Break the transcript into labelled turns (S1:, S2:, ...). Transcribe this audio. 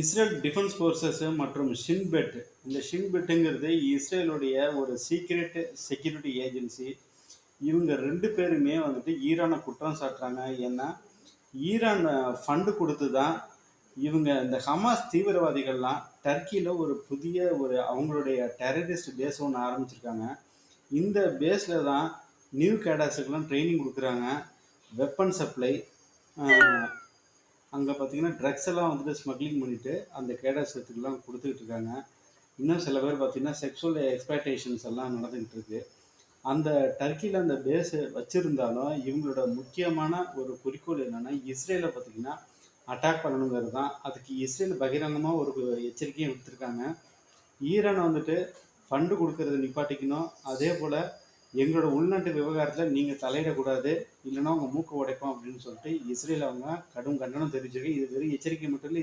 S1: Israel defence forces மற்றும் Shin Bet இந்த ஷின்பெட்டுங்கிறது இஸ்ரேலுடைய ஒரு சீக்ரெட் செக்யூரிட்டி ஏஜென்சி இவங்க ரெண்டு பேருமே வந்துட்டு ஈரானை குற்றம் சாட்டுறாங்க. ஏன்னா ஈரான் ஃபண்டு கொடுத்து தான் இவங்க இந்த ஹமாஸ் தீவிரவாதிகள்லாம் டர்க்கியில் ஒரு புதிய ஒரு அவங்களுடைய டெரரிஸ்ட் பேஸ் ஒன்று ஆரம்பிச்சிருக்காங்க. இந்த பேஸில் தான் நியூ கேடாஸுக்கெல்லாம் ட்ரைனிங் கொடுக்குறாங்க. வெப்பன் சப்ளை அங்கே பார்த்தீங்கன்னா ட்ரக்ஸ் எல்லாம் வந்துட்டு ஸ்மக்லிங் பண்ணிட்டு அந்த கேடர்ஸுக்கெல்லாம் கொடுத்துக்கிட்டு இருக்காங்க. இன்னும் சில பேர் பார்த்தீங்கன்னா செக்ஷுவல் எக்ஸ்பெக்டேஷன்ஸ் எல்லாம் நடந்துக்கிட்டு இருக்கு. அந்த டர்க்கியில் அந்த பேஸு வச்சுருந்தாலும் இவங்களோட முக்கியமான ஒரு குறிக்கோள் என்னென்னா இஸ்ரேலை பார்த்தீங்கன்னா அட்டாக் பண்ணணுங்கிறது தான். அதுக்கு இஸ்ரேல் பகிரங்கமாக ஒரு எச்சரிக்கையும் கொடுத்துருக்காங்க ஈரானை வந்துட்டு ஃபண்டு கொடுக்கறது நிப்பாட்டிக்கணும். அதே போல் எங்களோட உள்நாட்டு விவகாரத்தில் நீங்கள் தலையிடக்கூடாது இல்லைன்னா உங்கள் மூக்கு உடைப்போம் அப்படின்னு சொல்லிட்டு இஸ்ரேல் அவங்க கடும் கண்டனம் தெரிவிச்சிருக்கு. இது வெறும் எச்சரிக்கை மட்டும் இல்லை இது